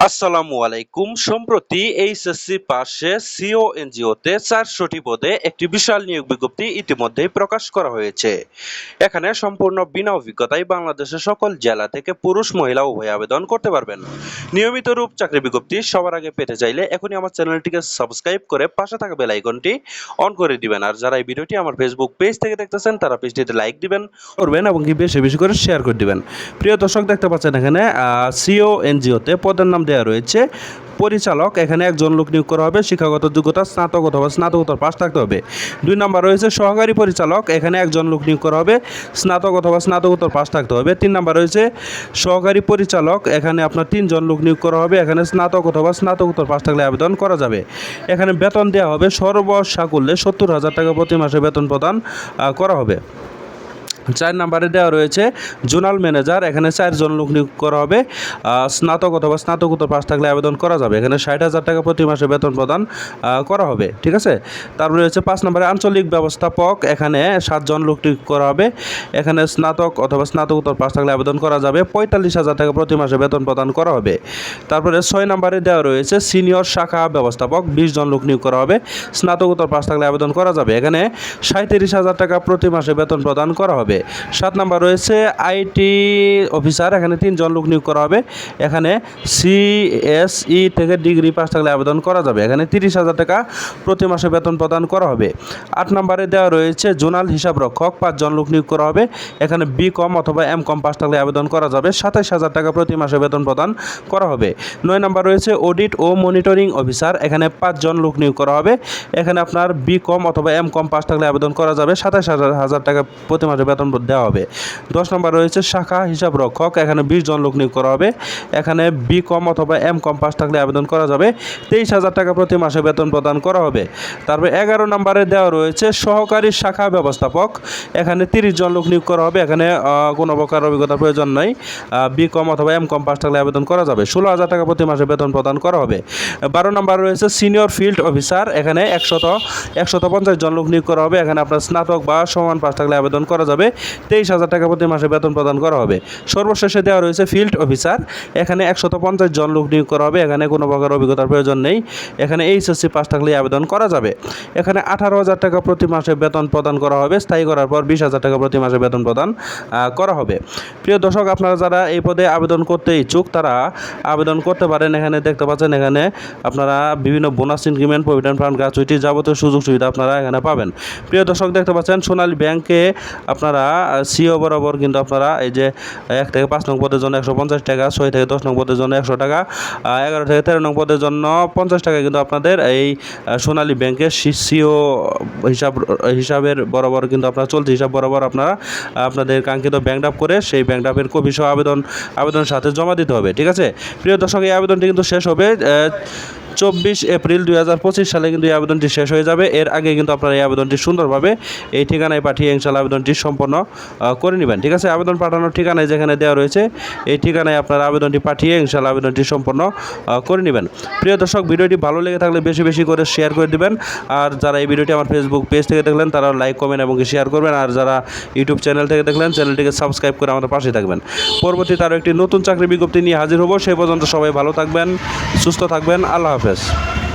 আসসালামু আলাইকুম। সম্প্রতি এইচএসসি পাশে সিও এনজিওতে চারশোটি পদে একটি বিশাল নিয়োগ বিজ্ঞপ্তি ইতিমধ্যেই প্রকাশ করা হয়েছে। এখানে সম্পূর্ণ বিনা অভিজ্ঞতায় বাংলাদেশের সকল জেলা থেকে পুরুষ, মহিলা, উভয় আবেদন করতে পারবেন। নিয়মিত রূপ চাকরি বিজ্ঞপ্তি সবার আগে পেতে চাইলে এখনই আমার চ্যানেলটিকে সাবস্ক্রাইব করে পাশে থাকা বেল আইকনটি অন করে দিবেন। আর যারা এই ভিডিওটি আমার ফেসবুক পেজ থেকে দেখতেছেন, তারা পেজটিতে লাইক দিবেন, করবেন এবং কি বেশি বেশি করে শেয়ার করে দিবেন। প্রিয় দর্শক, দেখতে পাচ্ছেন এখানে সিও এনজিওতে পদের নাম দেওয়া রয়েছে। পরিচালক, এখানে একজন লোক নিয়োগ করা হবে, শিক্ষাগত যোগ্যতা, স্নাতক অথবা স্নাতকোত্তর পাশ থাকতে হবে। দুই নম্বর রয়েছে সহকারী পরিচালক, এখানে একজন লোক নিয়োগ করা হবে, স্নাতক অথবা স্নাতকোত্তর পাশ থাকতে হবে। তিন নম্বর রয়েছে সহকারী পরিচালক, এখানে আপনার তিনজন লোক নিয়োগ করা হবে, এখানে স্নাতক অথবা স্নাতকোত্তর পাস থাকলে আবেদন করা যাবে। এখানে বেতন দেওয়া হবে সর্বসাকুল্যে সত্তর হাজার টাকা প্রতি মাসে বেতন প্রদান করা হবে। চার নম্বরে দেওয়া রয়েছে জোনাল ম্যানেজার। এখানে চারজন লোক নিয়োগ করা হবে। স্নাতক অথবা স্নাতকোত্তর পাশ থাকলে আবেদন করা যাবে। এখানে ষাট হাজার টাকা প্রতি মাসে বেতন প্রদান করা হবে। ঠিক আছে? তারপরে রয়েছে পাঁচ নম্বরে আঞ্চলিক ব্যবস্থাপক। এখানে সাতজন লোক নিয়োগ করা হবে। এখানে স্নাতক অথবা স্নাতকোত্তর পাশ থাকলে আবেদন করা যাবে। পঁয়তাল্লিশ হাজার টাকা প্রতি মাসে বেতন প্রদান করা হবে। তারপরে ছয় নম্বরে দেওয়া রয়েছে সিনিয়র শাখা ব্যবস্থাপক। বিশ জন লোক নিয়োগ করা হবে। স্নাতকোত্তর পাস থাকলে আবেদন করা যাবে। এখানে সাঁত্রিশ হাজার টাকা প্রতি মাসে বেতন প্রদান করা হবে। সাত নাম্বার রয়েছে, আইটি অফিসার, এখানে তিনজন লোক নিয়োগ করা হবে। এখানে সিএসই থেকে ডিগ্রি পাস থাকলে আবেদন করা যাবে। এখানে তিরিশ হাজার টাকা প্রতি মাসে বেতন প্রদান করা হবে। আট নম্বরে দেওয়া রয়েছে, জোনাল হিসাব রক্ষক, পাঁচজন লোক নিয়োগ করা হবে। এখানে বি কম অথবা এম কম পাস থাকলে আবেদন করা যাবে। সাতাইশ হাজার টাকা প্রতি মাসে বেতন প্রদান করা হবে। নয় নম্বর রয়েছে, অডিট ও মনিটরিং অফিসার, এখানে পাঁচজন লোক নিয়োগ করা হবে। এখানে আপনার বি কম অথবা এম কম পাস থাকলে আবেদন করা যাবে। সাতাইশ হাজার হাজার টাকা প্রতি মাসে বেতন দেওয়া হবে। দশ নম্বর রয়েছে শাখা হিসাব রক্ষক। এখানে বিশ জন লোক নিয়োগ করা হবে। এখানে বি কম অথবা এম কম পাস থাকলে আবেদন করা যাবে। তেইশ হাজার টাকা প্রতি মাসে বেতন প্রদান করা হবে। তারপরে এগারো নম্বরে দেওয়া রয়েছে সহকারী শাখা ব্যবস্থাপক। এখানে তিরিশ জন লোক নিয়োগ করা হবে। এখানে কোনো প্রকার অভিজ্ঞতার প্রয়োজন নাই। বি কম অথবা এম কম পাস থাকলে আবেদন করা যাবে। ষোলো হাজার টাকা প্রতি মাসে বেতন প্রদান করা হবে। বারো নম্বর রয়েছে সিনিয়র ফিল্ড অফিসার। এখানে একশত একশত পঞ্চাশ জন লোক নিয়োগ করা হবে। এখানে আপনার স্নাতক বা সমান পাস থাকলে আবেদন করা যাবে। তেইশ হাজার টাকা প্রতি মাসে বেতন প্রদান করা হবে। সর্বশেষে দেওয়া রয়েছে ফিল্ড অফিসার। এখানে একশত পঞ্চাশ জন লোক নিয়োগ করা হবে। এখানে কোনো প্রকার অভিজ্ঞতার প্রয়োজন নেই। এখানে এইচএসসি পাস থাকলে আবেদন করা যাবে। এখানে আঠারো হাজার টাকা প্রতি মাসে বেতন প্রদান করা হবে। স্থায়ী করার পর বিশ হাজার টাকা প্রতি মাসে বেতন প্রদান করা হবে। প্রিয় দর্শক, আপনারা যারা এই পদে আবেদন করতে ইচ্ছুক, তারা আবেদন করতে পারেন। এখানে দেখতে পাচ্ছেন, এখানে আপনারা বিভিন্ন bonus increment, provident fund, gratuity যাবতীয় সুযোগ সুবিধা আপনারা এখানে পাবেন। প্রিয় দর্শক, দেখতে পাচ্ছেন, সোনালী ব্যাংকে আপনারা সিও বরাবর কিন্তু আপনারা এই যে এক থেকে পাঁচ নং পদের জন্য একশো পঞ্চাশ টাকা, ছয় থেকে দশ নং পদের জন্য একশো টাকা এগারো থেকে তেরো নং পদের জন্য পঞ্চাশ টাকা কিন্তু আপনাদের এই সোনালী ব্যাংকের সিও হিসাব, হিসাবের বরাবর কিন্তু আপনারা চলতি হিসাব বরাবর আপনারা, আপনাদের কাঙ্ক্ষিত ব্যাংক ড্রাফ করে সেই ব্যাংক ড্রাফের কপি সহ আবেদন, আবেদনের সাথে জমা দিতে হবে, ঠিক আছে? প্রিয় দর্শক, এই আবেদনটি কিন্তু শেষ হবে চব্বিশ এপ্রিল দুই সালে কিন্তু এই আবেদনটি শেষ হয়ে যাবে। এর আগে কিন্তু আপনারা এই আবেদনটি সুন্দরভাবে এই ঠিকানায় পাঠিয়ে ইনশাল্লাহ আবেদনটি সম্পন্ন করে নেবেন। ঠিক আছে? আবেদন পাঠানোর ঠিকানায় যেখানে দেওয়া রয়েছে, এই ঠিকানায় আপনারা আবেদনটি পাঠিয়ে ইনশাল্লাহ আবেদনটি সম্পন্ন করে নেবেন। প্রিয় দর্শক, ভিডিওটি ভালো লেগে থাকলে বেশি বেশি করে শেয়ার করে দিবেন। আর যারা এই ভিডিওটি আমার ফেসবুক পেজ থেকে দেখলেন তারা লাইক কমেন্ট এবং শেয়ার করবেন। আর যারা ইউটিউব চ্যানেল থেকে দেখলেন চ্যানেলটিকে সাবস্ক্রাইব করে আমাদের পাশে থাকবেন। পরবর্তীতে আরও একটি নতুন চাকরি বিজ্ঞপ্তি নিয়ে হাজির হব। সেই পর্যন্ত সবাই ভালো থাকবেন, সুস্থ থাকবেন। আল্লাহ হাফেজ। Express.